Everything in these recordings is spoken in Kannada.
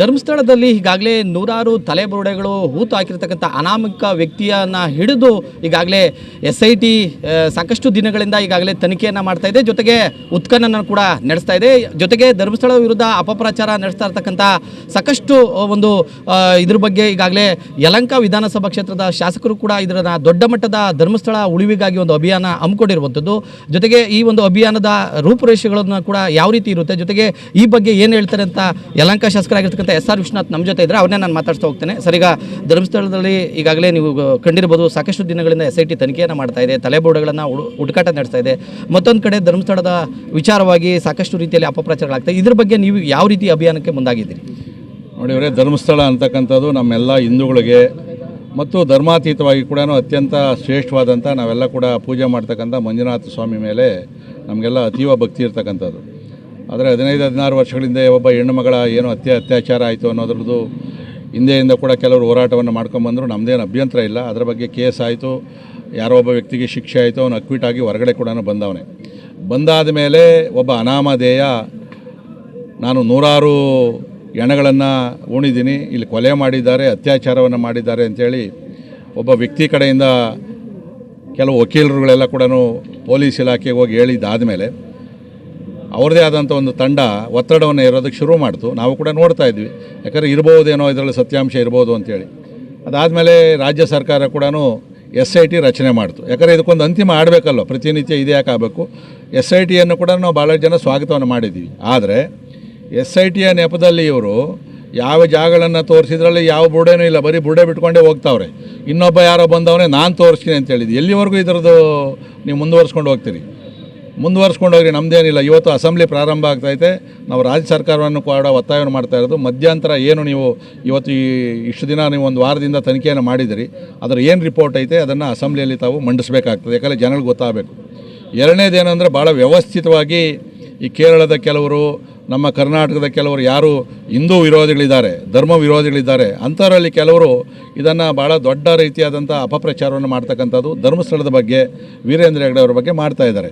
ಧರ್ಮಸ್ಥಳದಲ್ಲಿ ಈಗಾಗಲೇ ನೂರಾರು ತಲೆಬುರುಡೆಗಳು ಹೂತು ಹಾಕಿರ್ತಕ್ಕಂಥ ಅನಾಮಿಕ ವ್ಯಕ್ತಿಯನ್ನು ಹಿಡಿದು ಈಗಾಗಲೇ ಎಸ್ ಐ ಟಿ ಸಾಕಷ್ಟು ದಿನಗಳಿಂದ ಈಗಾಗಲೇ ತನಿಖೆಯನ್ನು ಮಾಡ್ತಾ ಇದೆ. ಜೊತೆಗೆ ಉತ್ಖನನ ಕೂಡ ನಡೆಸ್ತಾ ಇದೆ. ಜೊತೆಗೆ ಧರ್ಮಸ್ಥಳ ವಿರುದ್ಧ ಅಪಪ್ರಚಾರ ನಡೆಸ್ತಾ ಇರ್ತಕ್ಕಂಥ ಸಾಕಷ್ಟು ಒಂದು ಇದ್ರ ಬಗ್ಗೆ ಈಗಾಗಲೇ ಯಲಂಕ ವಿಧಾನಸಭಾ ಕ್ಷೇತ್ರದ ಶಾಸಕರು ಕೂಡ ಇದರ ದೊಡ್ಡ ಮಟ್ಟದ ಧರ್ಮಸ್ಥಳ ಉಳಿವಿಗಾಗಿ ಒಂದು ಅಭಿಯಾನ ಹಮ್ಮಿಕೊಂಡಿರುವಂಥದ್ದು. ಜೊತೆಗೆ ಈ ಒಂದು ಅಭಿಯಾನದ ರೂಪುರೇಷೆಗಳನ್ನು ಕೂಡ ಯಾವ ರೀತಿ ಇರುತ್ತೆ? ಜೊತೆಗೆ ಈ ಬಗ್ಗೆ ಏನು ಹೇಳ್ತಾರೆ ಅಂತ ಯಲಂಕ ಶಾಸಕರಾಗಿರ್ತಕ್ಕಂಥ ಎಸ್ ಆರ್ ವಿಶ್ವನಾಥ್ ನಮ್ಮ ಜೊತೆ ಇದ್ದರೆ ಅವ್ರನ್ನೇ ನಾನು ಮಾತಾಡ್ತಾ ಹೋಗ್ತೇನೆ. ಸರ್, ಈಗ ಧರ್ಮಸ್ಥಳದಲ್ಲಿ ಈಗಾಗಲೇ ನೀವು ಕಂಡಿರ್ಬೋದು ಸಾಕಷ್ಟು ದಿನಗಳಿಂದ ಎಸ್ ಐ ಟಿ ತನಿಖೆಯನ್ನು ಮಾಡ್ತಾ ಇದೆ ತಲೆಬೋರ್ಡ್ಗಳನ್ನು ಹುಡುಕಾಟ ನಡೆಸ್ತಾ ಇದೆ. ಮತ್ತೊಂದು ಕಡೆ ಧರ್ಮಸ್ಥಳದ ವಿಚಾರವಾಗಿ ಸಾಕಷ್ಟು ರೀತಿಯಲ್ಲಿ ಅಪಪ್ರಚಾರಗಳಾಗ್ತದೆ ಇದ್ರ ಬಗ್ಗೆ ನೀವು ಯಾವ ರೀತಿ ಅಭಿಯಾನಕ್ಕೆ ಮುಂದಾಗಿದ್ದೀರಿ? ನೋಡಿ ಅವರೇ, ಧರ್ಮಸ್ಥಳ ಅಂತಕ್ಕಂಥದ್ದು ನಮ್ಮೆಲ್ಲ ಹಿಂದೂಗಳಿಗೆ ಮತ್ತು ಧರ್ಮಾತೀತವಾಗಿ ಕೂಡ ಅತ್ಯಂತ ಶ್ರೇಷ್ಠವಾದಂಥ, ನಾವೆಲ್ಲ ಕೂಡ ಪೂಜೆ ಮಾಡ್ತಕ್ಕಂಥ ಮಂಜುನಾಥ ಸ್ವಾಮಿ ಮೇಲೆ ನಮಗೆಲ್ಲ ಅತೀವ ಭಕ್ತಿ ಇರ್ತಕ್ಕಂಥದ್ದು. ಆದರೆ ಹದಿನೈದು, ಹದಿನಾರು ವರ್ಷಗಳಿಂದ ಒಬ್ಬ ಹೆಣ್ಣು ಮಗಳ ಏನು ಅತ್ಯ ಅತ್ಯಾಚಾರ ಆಯಿತು ಅನ್ನೋದ್ರದ್ದು ಹಿಂದೆಯಿಂದ ಕೂಡ ಕೆಲವರು ಹೋರಾಟವನ್ನು ಮಾಡ್ಕೊಂಬಂದರು ನಮ್ಮದೇನು ಅಭ್ಯಂತರ ಇಲ್ಲ. ಅದರ ಬಗ್ಗೆ ಕೇಸ್ ಆಯಿತು. ಯಾರೋ ಒಬ್ಬ ವ್ಯಕ್ತಿಗೆ ಶಿಕ್ಷೆ ಆಯಿತು. ಅವನು ಅಕ್ವಿಟ್ ಆಗಿ ಹೊರಗಡೆ ಕೂಡ ಬಂದವನೆ. ಬಂದಾದ ಮೇಲೆ ಒಬ್ಬ ಅನಾಮಧೇಯ ನಾನು ನೂರಾರು ಹೆಣಗಳನ್ನು ಉಣಿದ್ದೀನಿ ಇಲ್ಲಿ ಕೊಲೆ ಮಾಡಿದ್ದಾರೆ, ಅತ್ಯಾಚಾರವನ್ನು ಮಾಡಿದ್ದಾರೆ ಅಂಥೇಳಿ ಒಬ್ಬ ವ್ಯಕ್ತಿ ಕಡೆಯಿಂದ ಕೆಲವು ವಕೀಲರುಗಳೆಲ್ಲ ಕೂಡ ಪೊಲೀಸ್ ಇಲಾಖೆಗೆ ಹೋಗಿ ಹೇಳಿದ್ದಾದಮೇಲೆ ಅವ್ರದ್ದೇ ಆದಂಥ ಒಂದು ತಂಡ ಒತ್ತಡವನ್ನು ಇರೋದಕ್ಕೆ ಶುರು ಮಾಡಿತು. ನಾವು ಕೂಡ ನೋಡ್ತಾ ಇದ್ವಿ. ಯಾಕಂದರೆ ಇರ್ಬೋದೇನೋ ಇದರಲ್ಲಿ ಸತ್ಯಾಂಶ ಇರ್ಬೋದು ಅಂತೇಳಿ. ಅದಾದಮೇಲೆ ರಾಜ್ಯ ಸರ್ಕಾರ ಕೂಡ ಎಸ್ ಐ ಟಿ ರಚನೆ ಮಾಡ್ತು. ಯಾಕಂದರೆ ಇದಕ್ಕೊಂದು ಅಂತಿಮ ಆಡಬೇಕಲ್ಲ ಪ್ರತಿನಿತ್ಯ ಇದೇ ಯಾಕೆ ಆಗಬೇಕು? ಎಸ್ ಐ ಟಿಯನ್ನು ಕೂಡ ನಾವು ಭಾಳ ಜನ ಸ್ವಾಗತವನ್ನು ಮಾಡಿದ್ದೀವಿ. ಆದರೆ ಎಸ್ ಐ ಟಿಯ ನೆಪದಲ್ಲಿ ಇವರು ಯಾವ ಜಾಗಗಳನ್ನು ತೋರಿಸಿದ್ರಲ್ಲಿ ಯಾವ ಬುಡೇನೂ ಇಲ್ಲ. ಬರೀ ಬುರ್ಡೆ ಬಿಟ್ಕೊಂಡೇ ಹೋಗ್ತಾವ್ರೆ. ಇನ್ನೊಬ್ಬ ಯಾರೋ ಬಂದವನೇ ನಾನು ತೋರಿಸ್ತೀನಿ ಅಂತ ಹೇಳಿದ್ದು ಎಲ್ಲಿವರೆಗೂ ಇದರದ್ದು ನೀವು ಮುಂದುವರ್ಸ್ಕೊಂಡು ಹೋಗ್ತೀರಿ? ಮುಂದುವರ್ಸ್ಕೊಂಡು ಹೋಗ್ರಿ ನಮ್ಮದೇನಿಲ್ಲ ಇವತ್ತು ಅಸೆಂಬ್ಲಿ ಪ್ರಾರಂಭ ಆಗ್ತೈತೆ. ನಾವು ರಾಜ್ಯ ಸರ್ಕಾರವನ್ನು ಕೂಡ ಒತ್ತಾಯವನ್ನು ಮಾಡ್ತಾ ಇರೋದು. ಮಧ್ಯಂತರ ಏನು ನೀವು ಇವತ್ತು ಈ ಇಷ್ಟು ದಿನ ನೀವು ಒಂದು ವಾರದಿಂದ ತನಿಖೆಯನ್ನು ಮಾಡಿದಿರಿ ಅದರ ಏನು ರಿಪೋರ್ಟ್ ಐತೆ, ಅದನ್ನು ಅಸೆಂಬ್ಲಿಯಲ್ಲಿ ತಾವು ಮಂಡಿಸಬೇಕಾಗ್ತದೆ. ಯಾಕಂದರೆ ಜನಗಳಿಗೆ ಗೊತ್ತಾಗಬೇಕು. ಎರಡನೇದೇನೆಂದರೆ ಭಾಳ ವ್ಯವಸ್ಥಿತವಾಗಿ ಈ ಕೇರಳದ ಕೆಲವರು, ನಮ್ಮ ಕರ್ನಾಟಕದ ಕೆಲವರು ಯಾರು, ಹಿಂದೂ ವಿರೋಧಿಗಳಿದ್ದಾರೆ, ಧರ್ಮ ವಿರೋಧಿಗಳಿದ್ದಾರೆ ಅಂಥವರಲ್ಲಿ ಕೆಲವರು ಇದನ್ನು ಭಾಳ ದೊಡ್ಡ ರೀತಿಯಾದಂಥ ಅಪಪ್ರಚಾರವನ್ನು ಮಾಡ್ತಕ್ಕಂಥದ್ದು ಧರ್ಮಸ್ಥಳದ ಬಗ್ಗೆ, ವೀರೇಂದ್ರ ಹೆಗ್ಡೆ ಅವರ ಬಗ್ಗೆ ಮಾಡ್ತಾ ಇದ್ದಾರೆ.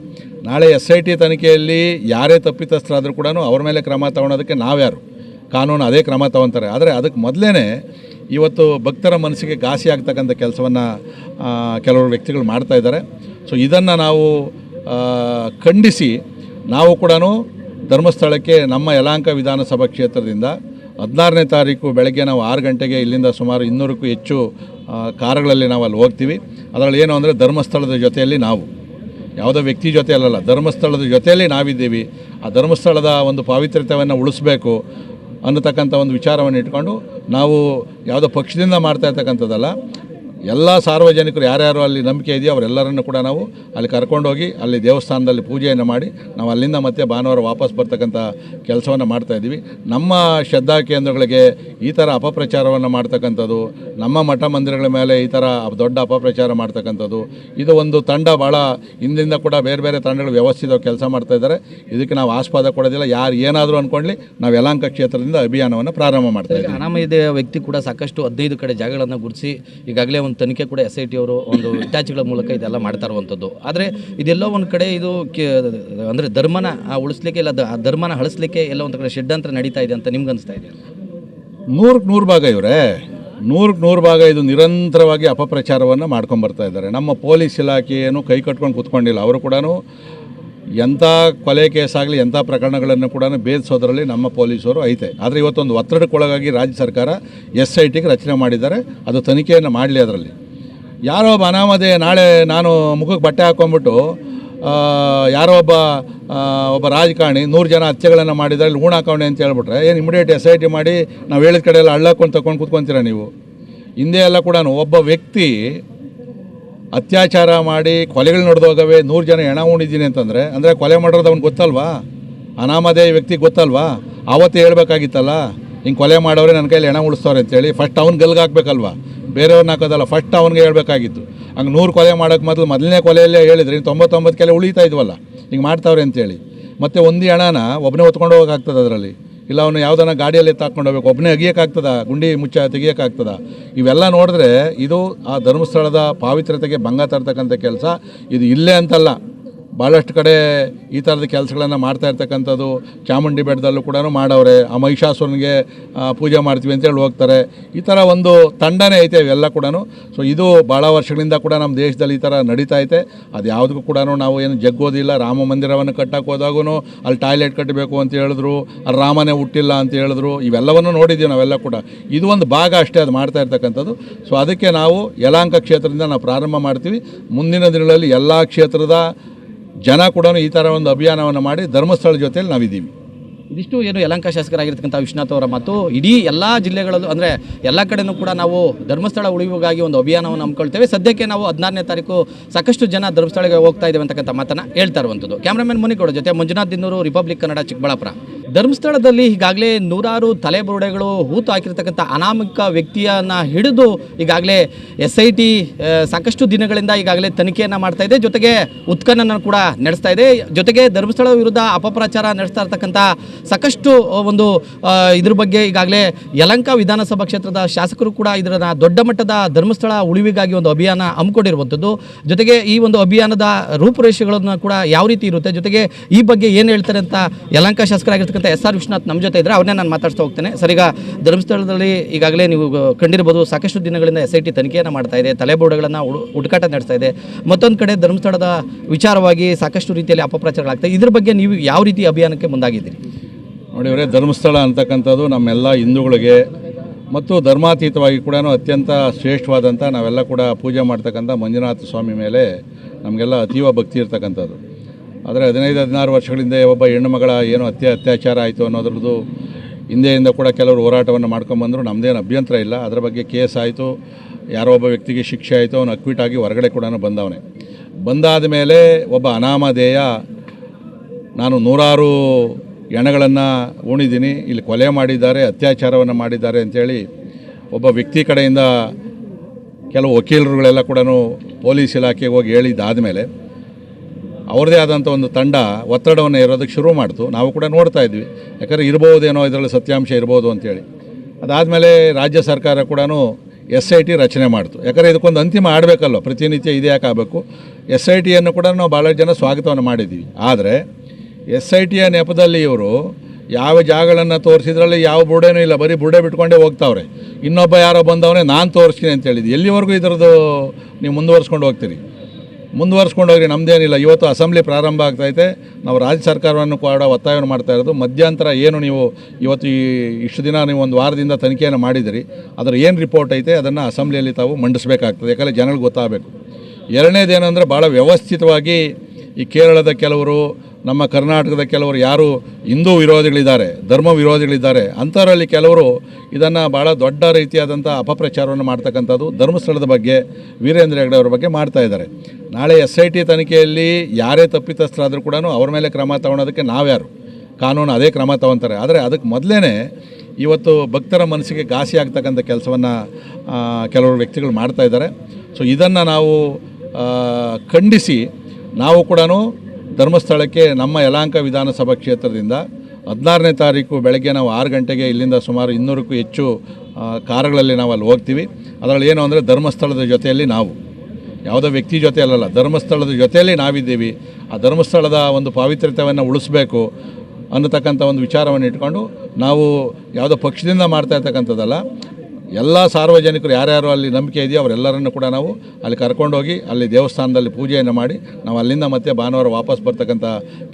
ನಾಳೆ ಎಸ್ ಐ ಟಿ ತನಿಖೆಯಲ್ಲಿ ಯಾರೇ ತಪ್ಪಿತಸ್ಥರಾದರೂ ಕೂಡ ಅವ್ರ ಮೇಲೆ ಕ್ರಮ ತಗೊಳೋದಕ್ಕೆ ನಾವ್ಯಾರು? ಕಾನೂನು ಅದೇ ಕ್ರಮ ತಗೊತಾರೆ. ಆದರೆ ಅದಕ್ಕೆ ಮೊದಲೇ ಇವತ್ತು ಭಕ್ತರ ಮನಸ್ಸಿಗೆ ಘಾಸಿ ಆಗ್ತಕ್ಕಂಥ ಕೆಲಸವನ್ನು ಕೆಲವರು ವ್ಯಕ್ತಿಗಳು ಮಾಡ್ತಾ ಇದ್ದಾರೆ. ಸೊ ಇದನ್ನು ನಾವು ಖಂಡಿಸಿ ನಾವು ಕೂಡ ಧರ್ಮಸ್ಥಳಕ್ಕೆ ನಮ್ಮ ಯಲಾಂಕ ವಿಧಾನಸಭಾ ಕ್ಷೇತ್ರದಿಂದ ಹದಿನಾರನೇ ತಾರೀಕು ಬೆಳಗ್ಗೆ ನಾವು ಆರು ಗಂಟೆಗೆ ಇಲ್ಲಿಂದ ಸುಮಾರು ಇನ್ನೂರಕ್ಕೂ ಹೆಚ್ಚು ಕಾರ್ಗಳಲ್ಲಿ ನಾವು ಅಲ್ಲಿ ಹೋಗ್ತೀವಿ. ಅದರಲ್ಲಿ ಏನು ಅಂದರೆ ಧರ್ಮಸ್ಥಳದ ಜೊತೆಯಲ್ಲಿ ನಾವು. ಯಾವುದೋ ವ್ಯಕ್ತಿ ಜೊತೆ ಅಲ್ಲಲ್ಲ, ಧರ್ಮಸ್ಥಳದ ಜೊತೆಯಲ್ಲಿ ನಾವಿದ್ದೀವಿ. ಆ ಧರ್ಮಸ್ಥಳದ ಒಂದು ಪಾವಿತ್ರ್ಯತೆಯನ್ನು ಉಳಿಸ್ಬೇಕು ಅನ್ನತಕ್ಕಂಥ ಒಂದು ವಿಚಾರವನ್ನು ಇಟ್ಕೊಂಡು ನಾವು ಯಾವುದೋ ಪಕ್ಷದಿಂದ ಮಾಡ್ತಾ ಇರ್ತಕ್ಕಂಥದ್ದಲ್ಲ ಎಲ್ಲ ಸಾರ್ವಜನಿಕರು ಯಾರ್ಯಾರು ಅಲ್ಲಿ ನಂಬಿಕೆ ಇದೆಯೋ ಅವರೆಲ್ಲರನ್ನು ಕೂಡ ನಾವು ಅಲ್ಲಿ ಕರ್ಕೊಂಡೋಗಿ ಅಲ್ಲಿ ದೇವಸ್ಥಾನದಲ್ಲಿ ಪೂಜೆಯನ್ನು ಮಾಡಿ ನಾವು ಅಲ್ಲಿಂದ ಮತ್ತೆ ಭಾನುವಾರ ವಾಪಸ್ ಬರ್ತಕ್ಕಂಥ ಕೆಲಸವನ್ನು ಮಾಡ್ತಾ ಇದ್ದೀವಿ. ನಮ್ಮ ಶ್ರದ್ಧಾ ಕೇಂದ್ರಗಳಿಗೆ ಈ ಥರ ಅಪಪ್ರಚಾರವನ್ನು ಮಾಡ್ತಕ್ಕಂಥದ್ದು ನಮ್ಮ ಮಠ ಮಂದಿರಗಳ ಮೇಲೆ ಈ ಥರ ದೊಡ್ಡ ಅಪಪ್ರಚಾರ ಮಾಡ್ತಕ್ಕಂಥದ್ದು ಇದು ಒಂದು ತಂಡ ಭಾಳ ಹಿಂದಿಂದ ಕೂಡ ಬೇರೆ ಬೇರೆ ತಂಡಗಳು ವ್ಯವಸ್ಥಿತ ಕೆಲಸ ಮಾಡ್ತಾ ಇದ್ದಾರೆ. ಇದಕ್ಕೆ ನಾವು ಆಸ್ಪದ ಕೊಡೋದಿಲ್ಲ. ಯಾರು ಏನಾದರೂ ಅಂದ್ಕೊಳ್ಳಿ ನಾವು ಯಲಾಂಕ ಕ್ಷೇತ್ರದಿಂದ ಅಭಿಯಾನವನ್ನು ಪ್ರಾರಂಭ ಮಾಡ್ತಾ ಇದ್ದೀವಿ. ಅನಾಮಧೇಯ ವ್ಯಕ್ತಿ ಕೂಡ ಸಾಕಷ್ಟು ಹದಿನೈದು ಕಡೆ ಜಾಗಗಳನ್ನು ಗುರುತಿಸಿ ಈಗಾಗಲೇ ಒಂದು ತನಿಖೆ ಕೂಡ ಎಸ್ ಐ ಟಿ ಅವರು ಒಂದು ಇಟ್ಯಾಚ್ಗಳ ಮೂಲಕ ಇದೆಲ್ಲ ಮಾಡ್ತಾ ಇರುವಂಥದ್ದು. ಆದರೆ ಇದೆಲ್ಲೋ ಒಂದು ಕಡೆ ಇದು ಅಂದರೆ ಧರ್ಮನ ಉಳಿಸ್ಲಿಕ್ಕೆ ಇಲ್ಲ ಆ ಧರ್ಮನ ಹಳಿಸ್ಲಿಕ್ಕೆ ಎಲ್ಲ ಒಂದು ಕಡೆ ಷಡ್ಯಂತ್ರ ನಡೀತಾ ಇದೆ ಅಂತ ನಿಮ್ಗೆ ಅನಿಸ್ತಾ ಇದೆ ನೂರಕ್ಕೆ ನೂರು ಭಾಗ ಇವರೇ. ನೂರಕ್ಕೆ ನೂರು ಭಾಗ ಇದು ನಿರಂತರವಾಗಿ ಅಪಪ್ರಚಾರವನ್ನು ಮಾಡ್ಕೊಂಬರ್ತಾ ಇದ್ದಾರೆ. ನಮ್ಮ ಪೊಲೀಸ್ ಇಲಾಖೆಯನ್ನು ಕೈ ಕಟ್ಕೊಂಡು ಕೂತ್ಕೊಂಡಿಲ್ಲ. ಅವರು ಕೂಡ ಎಂಥ ಕೊಲೆ ಕೇಸ್ ಆಗಲಿ ಎಂಥ ಪ್ರಕರಣಗಳನ್ನು ಕೂಡ ಭೇದಿಸೋದ್ರಲ್ಲಿ ನಮ್ಮ ಪೊಲೀಸರು ಐತೆ. ಆದರೆ ಇವತ್ತೊಂದು ಒತ್ತಡಕ್ಕೊಳಗಾಗಿ ರಾಜ್ಯ ಸರ್ಕಾರ ಎಸ್ ಐ ಟಿಗೆ ರಚನೆ ಮಾಡಿದ್ದಾರೆ. ಅದು ತನಿಖೆಯನ್ನು ಮಾಡಲಿ ಅದರಲ್ಲಿ. ಯಾರೋ ಒಬ್ಬ ಅನಾಮಧೇ ನಾಳೆ ನಾನು ಮುಖಕ್ಕೆ ಬಟ್ಟೆ ಹಾಕ್ಕೊಂಬಿಟ್ಟು ಯಾರೋ ಒಬ್ಬ ಒಬ್ಬ ರಾಜಕಾರಣಿ ನೂರು ಜನ ಹತ್ಯೆಗಳನ್ನು ಮಾಡಿದ್ದಾರೆ ಇಲ್ಲಿ ಹೂಣ್ ಹಾಕೊಂಡೆ ಅಂತ ಹೇಳ್ಬಿಟ್ರೆ, ಏನು ಇಮಿಡಿಯೇಟ್ ಎಸ್ ಐ ಟಿ ಮಾಡಿ ನಾವು ಹೇಳಿದ ಕಡೆ ಎಲ್ಲ ಹಳ್ಳಕ್ಕೊಂಡು ತಗೊಂಡು ಕೂತ್ಕೊಂತೀರ ನೀವು? ಹಿಂದೆ ಎಲ್ಲ ಕೂಡ ಒಬ್ಬ ವ್ಯಕ್ತಿ ಅತ್ಯಾಚಾರ ಮಾಡಿ ಕೊಲೆಗಳು ನಡೆದೋಗವೆ, ನೂರು ಜನ ಹೆಣ ಉಂಡಿದ್ದೀನಿ ಅಂತಂದರೆ, ಅಂದರೆ ಕೊಲೆ ಮಾಡಿರೋದು ಅವ್ನಿಗೆ ಗೊತ್ತಲ್ವಾ? ಅನಾಮಧೇಯ ವ್ಯಕ್ತಿ ಗೊತ್ತಲ್ವಾ? ಆವತ್ತು ಹೇಳ್ಬೇಕಾಗಿತ್ತಲ್ಲ, ಹಿಂಗೆ ಕೊಲೆ ಮಾಡೋರೆ ನನ್ನ ಕೈಲಿ ಹೆಣ ಉಳಿಸ್ತವ್ರೆ ಅಂತೇಳಿ ಫಸ್ಟ್ ಅವ್ನು ಗಲ್ಗಾಕ್ಬೇಕಲ್ವಾ ಬೇರೆಯವ್ರನ್ನ ಹಾಕೋದಲ್ಲ ಫಸ್ಟ್ ಅವ್ನಿಗೆ ಹೇಳಬೇಕಾಗಿತ್ತು ಹಂಗೆ ನೂರು ಕೊಲೆ ಮಾಡೋಕ್ಕೆ ಮೊದಲು ಮೊದಲನೇ ಕೊಲೆಯಲ್ಲೇ ಹೇಳಿದ್ರೆ ಇನ್ನು ತೊಂಬತ್ತೊಂಬತ್ತು ಕೆಲೆ ಉಳಿತಾ ಇದ್ವಲ್ಲ, ಹಿಂಗೆ ಮಾಡ್ತಾವ್ರೆ ಅಂತೇಳಿ. ಮತ್ತು ಒಂದು ಹೆಣನ ಒಬ್ಬನೇ ಹೊತ್ಕೊಂಡು ಹೋಗೋಕ್ಕಾಗ್ತದೆ ಅದರಲ್ಲಿ. ಇಲ್ಲ, ಅವನು ಯಾವುದನ್ನ ಗಾಡಿಯಲ್ಲಿ ಎತ್ತಾಕೊಂಡು ಹೋಗ್ಬೇಕು. ಒಬ್ಬನೇ ಅಗಿಯೋಕ್ಕಾಗ್ತದ, ಗುಂಡಿ ಮುಚ್ಚ ತೆಗಿಯೋಕ್ಕಾಗ್ತದ. ಇವೆಲ್ಲ ನೋಡಿದ್ರೆ ಇದು ಆ ಧರ್ಮಸ್ಥಳದ ಪಾವಿತ್ರ್ಯತೆಗೆ ಭಂಗ ತರ್ತಕ್ಕಂಥ ಕೆಲಸ. ಇದು ಇಲ್ಲೇ ಅಂತಲ್ಲ. ಭಾಳಷ್ಟು ಕಡೆ ಈ ಥರದ ಕೆಲಸಗಳನ್ನು ಮಾಡ್ತಾ ಇರ್ತಕ್ಕಂಥದ್ದು. ಚಾಮುಂಡಿ ಬೆಟ್ಟದಲ್ಲೂ ಕೂಡ ಮಾಡವ್ರೆ. ಆ ಮಹಿಷಾಸುರನಿಗೆ ಪೂಜೆ ಮಾಡ್ತೀವಿ ಅಂತೇಳಿ ಹೋಗ್ತಾರೆ. ಈ ಥರ ಒಂದು ತಂಡನೇ ಐತೆ ಇವೆಲ್ಲ ಕೂಡ ಸೊ ಇದು ಭಾಳ ವರ್ಷಗಳಿಂದ ಕೂಡ ನಮ್ಮ ದೇಶದಲ್ಲಿ ಈ ಥರ ನಡೀತಾ ಐತೆ. ಅದು ಯಾವುದಕ್ಕೂ ಕೂಡ ನಾವು ಏನು ಜಗ್ಗೋದಿಲ್ಲ. ರಾಮ ಮಂದಿರವನ್ನು ಕಟ್ಟಕ್ಕೆ ಹೋದಾಗೂ ಅಲ್ಲಿ ಟಾಯ್ಲೆಟ್ ಕಟ್ಟಬೇಕು ಅಂತ ಹೇಳಿದ್ರು, ಅಲ್ಲಿ ರಾಮನೇ ಹುಟ್ಟಿಲ್ಲ ಅಂತ ಹೇಳಿದ್ರು, ಇವೆಲ್ಲವನ್ನು ನೋಡಿದ್ದೀವಿ ನಾವೆಲ್ಲ ಕೂಡ. ಇದು ಒಂದು ಭಾಗ ಅಷ್ಟೇ ಅದು ಮಾಡ್ತಾ ಇರ್ತಕ್ಕಂಥದ್ದು. ಸೊ ಅದಕ್ಕೆ ನಾವು ಯಲಾಂಕ ಕ್ಷೇತ್ರದಿಂದ ನಾವು ಪ್ರಾರಂಭ ಮಾಡ್ತೀವಿ. ಮುಂದಿನ ದಿನಗಳಲ್ಲಿ ಎಲ್ಲ ಕ್ಷೇತ್ರದ ಜನ ಕೂಡ ಈ ಥರ ಒಂದು ಅಭಿಯಾನವನ್ನು ಮಾಡಿ ಧರ್ಮಸ್ಥಳ ಜೊತೆಯಲ್ಲಿ ನಾವಿದ್ದೀವಿ. ಇದಿಷ್ಟು ಏನು ಯಲಂಕ ಶಾಸಕರಾಗಿರ್ತಕ್ಕಂಥ ವಿಶ್ವನಾಥ್ ಅವರ ಮತ್ತು ಇಡೀ ಎಲ್ಲ ಜಿಲ್ಲೆಗಳಲ್ಲೂ ಅಂದರೆ ಎಲ್ಲ ಕಡೆನೂ ಕೂಡ ನಾವು ಧರ್ಮಸ್ಥಳ ಉಳಿವಿಗಾಗಿ ಒಂದು ಅಭಿಯಾನವನ್ನು ಹಮ್ಮಿಕೊಳ್ತೇವೆ. ಸದ್ಯಕ್ಕೆ ನಾವು ಹದಿನಾರನೇ ತಾರೀಕು ಸಾಕಷ್ಟು ಜನ ಧರ್ಮಸ್ಥಳಕ್ಕೆ ಹೋಗ್ತಾ ಇದ್ದೇವೆ ಅಂತಕ್ಕಂಥ ಮಾತನ್ನು ಹೇಳ್ತಾ ಇರುವಂಥದ್ದು. ಕ್ಯಾಮ್ರಾಮನ್ ಮುನಿಗೌಡ ಜೊತೆ ಮಂಜುನಾಥ್ ದಿನ್ನೂರು, ರಿಪಬ್ಲಿಕ್ ಕನ್ನಡ ಚಿಕ್ಕಬಳ್ಳಾಪುರ. ಧರ್ಮಸ್ಥಳದಲ್ಲಿ ಈಗಾಗಲೇ ನೂರಾರು ತಲೆಬುರುಡೆಗಳು ಹೂತು ಹಾಕಿರ್ತಕ್ಕಂಥ ಅನಾಮಿಕ ವ್ಯಕ್ತಿಯನ್ನ ಹಿಡಿದು ಈಗಾಗಲೇ ಎಸ್ ಐ ಟಿ ಸಾಕಷ್ಟು ದಿನಗಳಿಂದ ಈಗಾಗಲೇ ತನಿಖೆಯನ್ನು ಮಾಡ್ತಾ ಇದೆ. ಜೊತೆಗೆ ಉತ್ಖನನ ಕೂಡ ನಡೆಸ್ತಾ ಇದೆ. ಜೊತೆಗೆ ಧರ್ಮಸ್ಥಳ ವಿರುದ್ಧ ಅಪಪ್ರಚಾರ ನಡೆಸ್ತಾ ಇರ್ತಕ್ಕಂಥ ಸಾಕಷ್ಟು ಒಂದು ಇದ್ರ ಬಗ್ಗೆ ಈಗಾಗಲೇ ಯಲಂಕ ವಿಧಾನಸಭಾ ಕ್ಷೇತ್ರದ ಶಾಸಕರು ಕೂಡ ಇದರ ದೊಡ್ಡ ಮಟ್ಟದ ಧರ್ಮಸ್ಥಳ ಉಳಿವಿಗಾಗಿ ಒಂದು ಅಭಿಯಾನ ಹಮ್ಮಿಕೊಂಡಿರುವಂಥದ್ದು. ಜೊತೆಗೆ ಈ ಒಂದು ಅಭಿಯಾನದ ರೂಪುರೇಷೆಗಳನ್ನು ಕೂಡ ಯಾವ ರೀತಿ ಇರುತ್ತೆ? ಜೊತೆಗೆ ಈ ಬಗ್ಗೆ ಏನು ಹೇಳ್ತಾರೆ ಅಂತ ಯಲಂಕ ಶಾಸಕರಾಗಿರ್ತಕ್ಕಂಥ ಎಸ್ ಆರ್ ವಿಶ್ವನಾಥ್ ನಮ್ಮ ಜೊತೆ ಇದ್ದರೆ ಅವ್ರನ್ನೇ ನಾನು ಮಾತಾಡ್ತಾ ಹೋಗ್ತೇನೆ. ಸರ್, ಈಗ ಧರ್ಮಸ್ಥಳದಲ್ಲಿ ಈಗಾಗಲೇ ನೀವು ಕಂಡಿರ್ಬೋದು ಸಾಕಷ್ಟು ದಿನಗಳಿಂದ ಎಸ್ ಐ ಟಿ ತನಿಖೆಯನ್ನು ಮಾಡ್ತಾ ಇದೆ ತಲೆಬೋಡುಗಳನ್ನು ಹುಡುಕಾಟ ನಡೆಸ್ತಾ ಇದೆ. ಮತ್ತೊಂದು ಕಡೆ ಧರ್ಮಸ್ಥಳದ ವಿಚಾರವಾಗಿ ಸಾಕಷ್ಟು ರೀತಿಯಲ್ಲಿ ಅಪಪ್ರಚಾರಗಳಾಗ್ತದೆ ಇದ್ರ ಬಗ್ಗೆ ನೀವು ಯಾವ ರೀತಿ ಅಭಿಯಾನಕ್ಕೆ ಮುಂದಾಗಿದ್ದೀರಿ? ನೋಡಿ ಅವರೇ, ಧರ್ಮಸ್ಥಳ ಅಂತಕ್ಕಂಥದ್ದು ನಮ್ಮೆಲ್ಲ ಹಿಂದೂಗಳಿಗೆ ಮತ್ತು ಧರ್ಮಾತೀತವಾಗಿ ಕೂಡ ಅತ್ಯಂತ ಶ್ರೇಷ್ಠವಾದಂಥ, ನಾವೆಲ್ಲ ಕೂಡ ಪೂಜೆ ಮಾಡ್ತಕ್ಕಂಥ ಮಂಜುನಾಥ ಸ್ವಾಮಿ ಮೇಲೆ ನಮಗೆಲ್ಲ ಅತೀವ ಭಕ್ತಿ ಇರ್ತಕ್ಕಂಥದ್ದು. ಆದರೆ ಹದಿನೈದು, ಹದಿನಾರು ವರ್ಷಗಳಿಂದ ಒಬ್ಬ ಹೆಣ್ಣು ಮಗಳ ಏನು ಅತ್ಯ, ಅತ್ಯಾಚಾರ ಆಯಿತು ಅನ್ನೋದ್ರದ್ದು ಹಿಂದೆಯಿಂದ ಕೂಡ ಕೆಲವರು ಹೋರಾಟವನ್ನು ಮಾಡ್ಕೊಂಬಂದರು. ನಮ್ಮದೇನು ಅಭ್ಯಂತರ ಇಲ್ಲ. ಅದರ ಬಗ್ಗೆ ಕೇಸ್ ಆಯಿತು. ಯಾರೋ ಒಬ್ಬ ವ್ಯಕ್ತಿಗೆ ಶಿಕ್ಷೆ ಆಯಿತು. ಅವನು ಅಕ್ವಿಟ್ ಆಗಿ ಹೊರಗಡೆ ಕೂಡ ಬಂದವನೆ. ಬಂದಾದ ಮೇಲೆ ಒಬ್ಬ ಅನಾಮಧೇಯ ನಾನು ನೂರಾರು ಹೆಣಗಳನ್ನು ಉಣಿದ್ದೀನಿ ಇಲ್ಲಿ ಕೊಲೆ ಮಾಡಿದ್ದಾರೆ, ಅತ್ಯಾಚಾರವನ್ನು ಮಾಡಿದ್ದಾರೆ ಅಂಥೇಳಿ ಒಬ್ಬ ವ್ಯಕ್ತಿ ಕಡೆಯಿಂದ ಕೆಲವು ವಕೀಲರುಗಳೆಲ್ಲ ಕೂಡ ಪೊಲೀಸ್ ಇಲಾಖೆಗೆ ಹೋಗಿ ಹೇಳಿದ್ದಾದಮೇಲೆ ಅವ್ರದ್ದೇ ಆದಂಥ ಒಂದು ತಂಡ ಒತ್ತಡವನ್ನು ಇರೋದಕ್ಕೆ ಶುರು ಮಾಡ್ತು. ನಾವು ಕೂಡ ನೋಡ್ತಾ ಇದ್ವಿ. ಯಾಕಂದರೆ ಇರ್ಬೋದೇನೋ ಇದರಲ್ಲಿ ಸತ್ಯಾಂಶ ಇರ್ಬೋದು ಅಂತೇಳಿ. ಅದಾದಮೇಲೆ ರಾಜ್ಯ ಸರ್ಕಾರ ಕೂಡ ಎಸ್ ಐ ಟಿ ರಚನೆ ಮಾಡ್ತು. ಯಾಕಂದರೆ ಇದಕ್ಕೊಂದು ಅಂತಿಮ ಆಡಬೇಕಲ್ವ? ಪ್ರತಿನಿತ್ಯ ಇದು ಆಗಬೇಕು? ಎಸ್ ಐ ಟಿಯನ್ನು ಕೂಡ ನಾವು ಭಾಳಷ್ಟು ಜನ ಸ್ವಾಗತವನ್ನು ಮಾಡಿದ್ದೀವಿ. ಆದರೆ ಎಸ್ ಐ ಟಿಯ ನೆಪದಲ್ಲಿ ಇವರು ಯಾವ ಜಾಗಗಳನ್ನು ತೋರಿಸಿದ್ರಲ್ಲಿ ಯಾವ ಬುಡೇನೂ ಇಲ್ಲ. ಬರೀ ಬುಡೆ ಬಿಟ್ಕೊಂಡೇ ಹೋಗ್ತಾವ್ರೆ. ಇನ್ನೊಬ್ಬ ಯಾರೋ ಬಂದವನೇ ನಾನು ತೋರಿಸ್ತೀನಿ ಅಂತ ಹೇಳಿದ್ದು ಎಲ್ಲಿವರೆಗೂ ಇದರದ್ದು ನೀವು ಮುಂದುವರ್ಸ್ಕೊಂಡು ಹೋಗ್ತೀರಿ? ಮುಂದುವರ್ಸ್ಕೊಂಡು ಹೋಗ್ರಿ ನಮ್ಮದೇನಿಲ್ಲ ಇವತ್ತು ಅಸೆಂಬ್ಲಿ ಪ್ರಾರಂಭ ಆಗ್ತೈತೆ. ನಾವು ರಾಜ್ಯ ಸರ್ಕಾರವನ್ನು ಕೂಡ ಒತ್ತಾಯವನ್ನು ಮಾಡ್ತಾ ಇರೋದು. ಮಧ್ಯಂತರ ಏನು ನೀವು ಇವತ್ತು ಈ ಇಷ್ಟು ದಿನ ನೀವು ಒಂದು ವಾರದಿಂದ ತನಿಖೆಯನ್ನು ಮಾಡಿದಿರಿ ಅದರ ಏನು ರಿಪೋರ್ಟ್ ಐತೆ, ಅದನ್ನು ಅಸೆಂಬ್ಲಿಯಲ್ಲಿ ತಾವು ಮಂಡಿಸಬೇಕಾಗ್ತದೆ. ಯಾಕಂದರೆ ಜನಗಳಿಗೆ ಗೊತ್ತಾಗಬೇಕು. ಎರಡನೇದೇನೆಂದರೆ ಭಾಳ ವ್ಯವಸ್ಥಿತವಾಗಿ ಈ ಕೇರಳದ ಕೆಲವರು, ನಮ್ಮ ಕರ್ನಾಟಕದ ಕೆಲವರು ಯಾರು ಹಿಂದೂ ವಿರೋಧಿಗಳಿದ್ದಾರೆ, ಧರ್ಮ ವಿರೋಧಿಗಳಿದ್ದಾರೆ ಅಂಥವರಲ್ಲಿ ಕೆಲವರು ಇದನ್ನು ಭಾಳ ದೊಡ್ಡ ರೀತಿಯಾದಂಥ ಅಪಪ್ರಚಾರವನ್ನು ಮಾಡ್ತಕ್ಕಂಥದ್ದು ಧರ್ಮಸ್ಥಳದ ಬಗ್ಗೆ ವೀರೇಂದ್ರ ಹೆಗ್ಡೆ ಅವರ ಬಗ್ಗೆ ಮಾಡ್ತಾ ಇದ್ದಾರೆ. ನಾಳೆ ಎಸ್ ಐ ಟಿ ತನಿಖೆಯಲ್ಲಿ ಯಾರೇ ತಪ್ಪಿತಸ್ಥರಾದರೂ ಕೂಡ ಅವ್ರ ಮೇಲೆ ಕ್ರಮ ತಗೊಳೋದಕ್ಕೆ ನಾವ್ಯಾರು? ಕಾನೂನು ಅದೇ ಕ್ರಮ ತಗೊತಾರೆ. ಆದರೆ ಅದಕ್ಕೆ ಮೊದಲೇ ಇವತ್ತು ಭಕ್ತರ ಮನಸ್ಸಿಗೆ ಘಾಸಿ ಆಗ್ತಕ್ಕಂಥ ಕೆಲಸವನ್ನು ಕೆಲವರು ವ್ಯಕ್ತಿಗಳು ಮಾಡ್ತಾ ಇದ್ದಾರೆ. ಸೊ ಇದನ್ನು ನಾವು ಖಂಡಿಸಿ ನಾವು ಕೂಡ ಧರ್ಮಸ್ಥಳಕ್ಕೆ ನಮ್ಮ ಯಲಾಂಕ ವಿಧಾನಸಭಾ ಕ್ಷೇತ್ರದಿಂದ ಹದಿನಾರನೇ ತಾರೀಕು ಬೆಳಗ್ಗೆ ನಾವು ಆರು ಗಂಟೆಗೆ ಇಲ್ಲಿಂದ ಸುಮಾರು ಇನ್ನೂರಕ್ಕೂ ಹೆಚ್ಚು ಕಾರುಗಳಲ್ಲಿ ನಾವು ಅಲ್ಲಿ ಹೋಗ್ತೀವಿ. ಅದರಲ್ಲಿ ಏನು ಅಂದರೆ ಧರ್ಮಸ್ಥಳದ ಜೊತೆಯಲ್ಲಿ ನಾವು. ಯಾವುದೋ ವ್ಯಕ್ತಿ ಜೊತೆ ಅಲ್ಲಲ್ಲ, ಧರ್ಮಸ್ಥಳದ ಜೊತೆಯಲ್ಲಿ ನಾವಿದ್ದೀವಿ. ಆ ಧರ್ಮಸ್ಥಳದ ಒಂದು ಪಾವಿತ್ರ್ಯತೆಯನ್ನು ಉಳಿಸ್ಬೇಕು ಅನ್ನತಕ್ಕಂಥ ಒಂದು ವಿಚಾರವನ್ನು ಇಟ್ಕೊಂಡು ನಾವು ಯಾವುದೋ ಪಕ್ಷದಿಂದ ಮಾಡ್ತಾ ಇರ್ತಕ್ಕಂಥದ್ದಲ್ಲ ಎಲ್ಲ ಸಾರ್ವಜನಿಕರು ಯಾರ್ಯಾರು ಅಲ್ಲಿ ನಂಬಿಕೆ ಇದೆಯೋ ಅವರೆಲ್ಲರನ್ನು ಕೂಡ ನಾವು ಅಲ್ಲಿ ಕರ್ಕೊಂಡೋಗಿ ಅಲ್ಲಿ ದೇವಸ್ಥಾನದಲ್ಲಿ ಪೂಜೆಯನ್ನು ಮಾಡಿ ನಾವು ಅಲ್ಲಿಂದ ಮತ್ತೆ ಭಾನುವಾರ ವಾಪಸ್ ಬರ್ತಕ್ಕಂಥ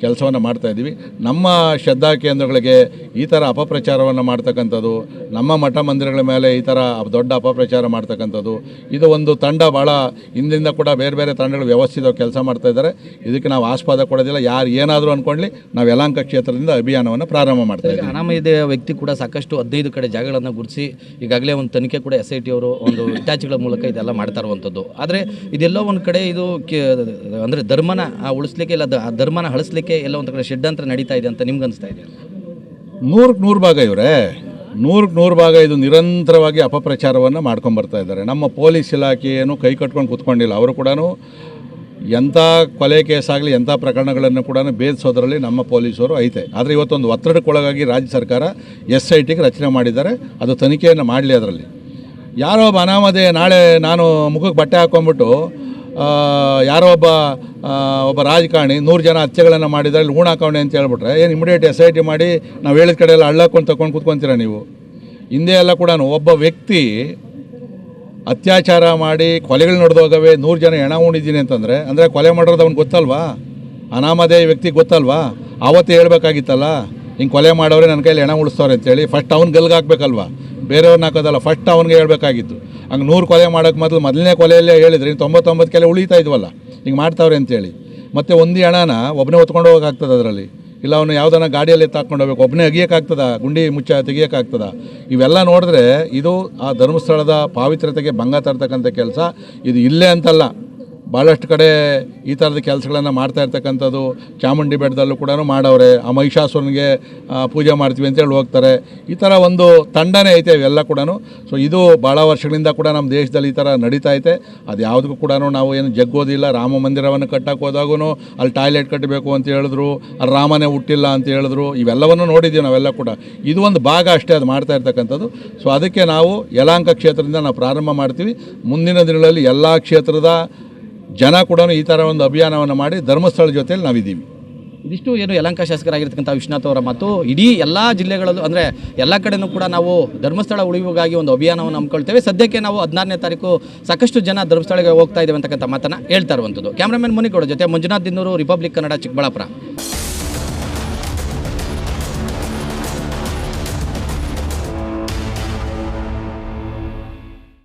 ಕೆಲಸವನ್ನು ಮಾಡ್ತಾ ಇದ್ದೀವಿ. ನಮ್ಮ ಶ್ರದ್ಧಾ ಕೇಂದ್ರಗಳಿಗೆ ಈ ಥರ ಅಪಪ್ರಚಾರವನ್ನು ಮಾಡ್ತಕ್ಕಂಥದ್ದು ನಮ್ಮ ಮಠ ಮಂದಿರಗಳ ಮೇಲೆ ಈ ಥರ ದೊಡ್ಡ ಅಪಪ್ರಚಾರ ಮಾಡ್ತಕ್ಕಂಥದ್ದು ಇದು ಒಂದು ತಂಡ ಭಾಳ ಹಿಂದಿಂದ ಕೂಡ ಬೇರೆ ಬೇರೆ ತಂಡಗಳು ವ್ಯವಸ್ಥಿತ ಕೆಲಸ ಮಾಡ್ತಾಯಿದ್ದಾರೆ ಇದಕ್ಕೆ ನಾವು ಆಸ್ಪಾದ ಕೊಡೋದಿಲ್ಲ. ಯಾರು ಏನಾದರೂ ಅಂದ್ಕೊಳ್ಳಿ ನಾವು ಯಲಾಂಕ ಕ್ಷೇತ್ರದಿಂದ ಅಭಿಯಾನವನ್ನು ಪ್ರಾರಂಭ ಮಾಡ್ತಾ ಇದ್ದೀವಿ. ಇದೇ ವ್ಯಕ್ತಿ ಕೂಡ ಸಾಕಷ್ಟು ಹದಿನೈದು ಕಡೆ ಜಾಗಗಳನ್ನು ಗುರುತಿಸಿ ಈಗಾಗಲೇ ಒಂದು ತನಿಖೆ ಕೂಡ ಎಸ್ ಐ ಟಿ ಅವರು ಒಂದು ಇಟ್ಯಾಚ್ಗಳ ಮೂಲಕ ಇದೆಲ್ಲ ಮಾಡ್ತಾ ಇರುವಂಥದ್ದು. ಆದರೆ ಇದೆಲ್ಲೋ ಒಂದು ಕಡೆ ಇದು ಅಂದರೆ ಧರ್ಮನ ಉಳಿಸ್ಲಿಕ್ಕೆ ಇಲ್ಲ ಆ ಧರ್ಮನ ಹಳಿಸ್ಲಿಕ್ಕೆ ಎಲ್ಲ ಒಂದು ಕಡೆ ಷಡ್ಯಂತ್ರ ನಡೀತಾ ಇದೆ ಅಂತ ನಿಮ್ಗೆ ಅನಿಸ್ತಾ ಇದೆ ನೂರಕ್ಕೆ ನೂರು ಭಾಗ ಇವರೇ. ನೂರಕ್ಕೆ ನೂರು ಭಾಗ ಇದು ನಿರಂತರವಾಗಿ ಅಪಪ್ರಚಾರವನ್ನು ಮಾಡ್ಕೊಂಬರ್ತಾ ಇದ್ದಾರೆ. ನಮ್ಮ ಪೊಲೀಸ್ ಇಲಾಖೆ ಕೈ ಕಟ್ಕೊಂಡು ಕೂತ್ಕೊಂಡಿಲ್ಲ. ಅವರು ಕೂಡ ಎಂಥ ಕೊಲೆ ಕೇಸ್ ಆಗಲಿ ಎಂಥ ಪ್ರಕರಣಗಳನ್ನು ಕೂಡ ಭೇದಿಸೋದ್ರಲ್ಲಿ ನಮ್ಮ ಪೊಲೀಸರು ಐತೆ. ಆದರೆ ಇವತ್ತೊಂದು ಒತ್ತಡಕ್ಕೊಳಗಾಗಿ ರಾಜ್ಯ ಸರ್ಕಾರ ಎಸ್ ಐ ಟಿಗೆ ರಚನೆ ಮಾಡಿದ್ದಾರೆ. ಅದು ತನಿಖೆಯನ್ನು ಮಾಡಲಿ ಅದರಲ್ಲಿ. ಯಾರೋ ಒಬ್ಬ ಅನಾಮಧೇಯ ನಾಳೆ ನಾನು ಮುಖಕ್ಕೆ ಬಟ್ಟೆ ಹಾಕ್ಕೊಂಬಿಟ್ಟು ಯಾರೋ ಒಬ್ಬ ಒಬ್ಬ ರಾಜಕಾರಣಿ ನೂರು ಜನ ಹತ್ಯೆಗಳನ್ನು ಮಾಡಿದ್ದಾರೆ ಹೂಣ ಹಾಕವಣೆ ಅಂತ ಹೇಳ್ಬಿಟ್ರೆ, ಏನು ಇಮಿಡಿಯೇಟ್ ಎಸ್ ಐ ಟಿ ಮಾಡಿ ನಾವು ಹೇಳಿದ ಕಡೆ ಎಲ್ಲ ಹಳ್ಳಕೊಂಡು ತಗೊಂಡು ಕೂತ್ಕೊಂತೀರ ನೀವು? ಹಿಂದೆ ಎಲ್ಲ ಕೂಡ ಒಬ್ಬ ವ್ಯಕ್ತಿ ಅತ್ಯಾಚಾರ ಮಾಡಿ ಕೊಲೆಗಳು ನಡೆದೋಗವೆ ನೂರು ಜನ ಹೆಣ ಉಣಿದ್ದೀನಿ ಅಂತಂದರೆ, ಅಂದರೆ ಕೊಲೆ ಮಾಡಿರೋದು ಅವ್ನಿಗೆ ಗೊತ್ತಲ್ವಾ? ಅನಾಮಧೇಯ ವ್ಯಕ್ತಿ ಗೊತ್ತಲ್ವಾ? ಆವತ್ತೇ ಹೇಳ್ಬೇಕಾಗಿತ್ತಲ್ಲ, ಹಿಂಗೆ ಕೊಲೆ ಮಾಡೋರೆ ನನ್ನ ಕೈಲಿ ಹೆಣ ಉಳಿಸ್ತವ್ರೆ ಅಂತೇಳಿ ಫಸ್ಟ್ ಅವ್ನು ಗಲ್ಗೆ ಹಾಕ್ಬೇಕಲ್ವಾ? ಬೇರೆಯವ್ರನ್ನ ಹಾಕೋದಲ್ಲ ಫಸ್ಟ್ ಅವ್ನಿಗೆ ಹೇಳಬೇಕಾಗಿತ್ತು. ಹಂಗೆ ನೂರು ಕೊಲೆ ಮಾಡೋಕ್ಕೆ ಮೊದಲು ಮೊದಲನೇ ಕೊಲೆಯಲ್ಲೇ ಹೇಳಿದ್ರಿ ತೊಂಬತ್ತೊಂಬತ್ತು ಕೆಲೆ ಉಳಿತಾ ಇದ್ವಲ್ಲ, ಹಿಂಗೆ ಮಾಡ್ತಾವ್ರೆ ಅಂತೇಳಿ. ಮತ್ತು ಒಂದು ಹೆಣನ ಒಬ್ಬನೇ ಹೊತ್ಕೊಂಡು ಹೋಗೋಕ್ಕಾಗ್ತದೆ ಅದರಲ್ಲಿ. ಇಲ್ಲ, ಅವನು ಗಾಡಿಯಲ್ಲಿ ಎತ್ತಾಕೊಂಡು ಹೋಗ್ಬೇಕು. ಒಬ್ಬನೇ ಅಗಿಯೋಕ್ಕಾಗ್ತದ, ಗುಂಡಿ ಮುಚ್ಚ ತೆಗಿಯೋಕ್ಕಾಗ್ತದ. ಇವೆಲ್ಲ ನೋಡಿದ್ರೆ ಇದು ಆ ಧರ್ಮಸ್ಥಳದ ಪಾವಿತ್ರ್ಯತೆಗೆ ಭಂಗ ತರ್ತಕ್ಕಂಥ ಕೆಲಸ. ಇದು ಇಲ್ಲೇ ಅಂತಲ್ಲ. ಭಾಳಷ್ಟು ಕಡೆ ಈ ಥರದ ಕೆಲಸಗಳನ್ನು ಮಾಡ್ತಾ ಇರ್ತಕ್ಕಂಥದ್ದು. ಚಾಮುಂಡಿ ಬೆಟ್ಟದಲ್ಲೂ ಕೂಡ ಮಾಡವ್ರೆ. ಆ ಮಹಿಷಾಸುರನಿಗೆ ಪೂಜೆ ಮಾಡ್ತೀವಿ ಅಂತೇಳಿ ಹೋಗ್ತಾರೆ. ಈ ಥರ ಒಂದು ತಂಡನೇ ಐತೆ ಇವೆಲ್ಲ ಕೂಡ ಸೊ ಇದು ಭಾಳ ವರ್ಷಗಳಿಂದ ಕೂಡ ನಮ್ಮ ದೇಶದಲ್ಲಿ ಈ ಥರ ನಡೀತಾ ಐತೆ. ಅದು ಯಾವುದಕ್ಕೂ ಕೂಡ ನಾವು ಏನು ಜಗ್ಗೋದಿಲ್ಲ. ರಾಮ ಮಂದಿರವನ್ನು ಕಟ್ಟಕ್ಕೆ ಹೋದಾಗೂ ಅಲ್ಲಿ ಟಾಯ್ಲೆಟ್ ಕಟ್ಟಬೇಕು ಅಂತ ಹೇಳಿದ್ರು. ಅಲ್ಲಿ ರಾಮನೇ ಹುಟ್ಟಿಲ್ಲ ಅಂತ ಹೇಳಿದ್ರು. ಇವೆಲ್ಲವನ್ನು ನೋಡಿದ್ದೀವಿ ನಾವೆಲ್ಲ ಕೂಡ. ಇದು ಒಂದು ಭಾಗ ಅಷ್ಟೇ ಅದು ಮಾಡ್ತಾ ಇರ್ತಕ್ಕಂಥದ್ದು. ಸೊ ಅದಕ್ಕೆ ನಾವು ಯಲಾಂಕ ಕ್ಷೇತ್ರದಿಂದ ನಾವು ಪ್ರಾರಂಭ ಮಾಡ್ತೀವಿ. ಮುಂದಿನ ದಿನಗಳಲ್ಲಿ ಎಲ್ಲ ಕ್ಷೇತ್ರದ ಜನ ಕೂಡ ಈ ಥರ ಒಂದು ಅಭಿಯಾನವನ್ನು ಮಾಡಿ ಧರ್ಮಸ್ಥಳ ಜೊತೆಯಲ್ಲಿ ನಾವಿದ್ದೀವಿ. ಇದಿಷ್ಟು ಏನು ಯಲಂಕ ಶಾಸಕರಾಗಿರ್ತಕ್ಕಂಥ ವಿಶ್ವನಾಥ್ ಅವರ ಮಾತು. ಇಡೀ ಎಲ್ಲ ಜಿಲ್ಲೆಗಳಲ್ಲೂ ಅಂದರೆ ಎಲ್ಲ ಕಡೆನೂ ಕೂಡ ನಾವು ಧರ್ಮಸ್ಥಳ ಉಳಿವಿಗಾಗಿ ಒಂದು ಅಭಿಯಾನವನ್ನು ಹಮ್ಮಿಕೊಳ್ತೇವೆ. ಸದ್ಯಕ್ಕೆ ನಾವು ಹದಿನಾರನೇ ತಾರೀಕು ಸಾಕಷ್ಟು ಜನ ಧರ್ಮಸ್ಥಳಕ್ಕೆ ಹೋಗ್ತಾ ಇದ್ದೇವೆ ಅಂತಕ್ಕಂಥ ಮಾತನ್ನು ಹೇಳ್ತಾ ಇರುವಂಥದ್ದು. ಕ್ಯಾಮ್ರಾಮನ್ ಮುನಿಗೌಡ ಜೊತೆ ಮಂಜುನಾಥ್ ದಿನ್ನೂರು, ರಿಪಬ್ಲಿಕ್ ಕನ್ನಡ ಚಿಕ್ಕಬಳ್ಳಾಪುರ.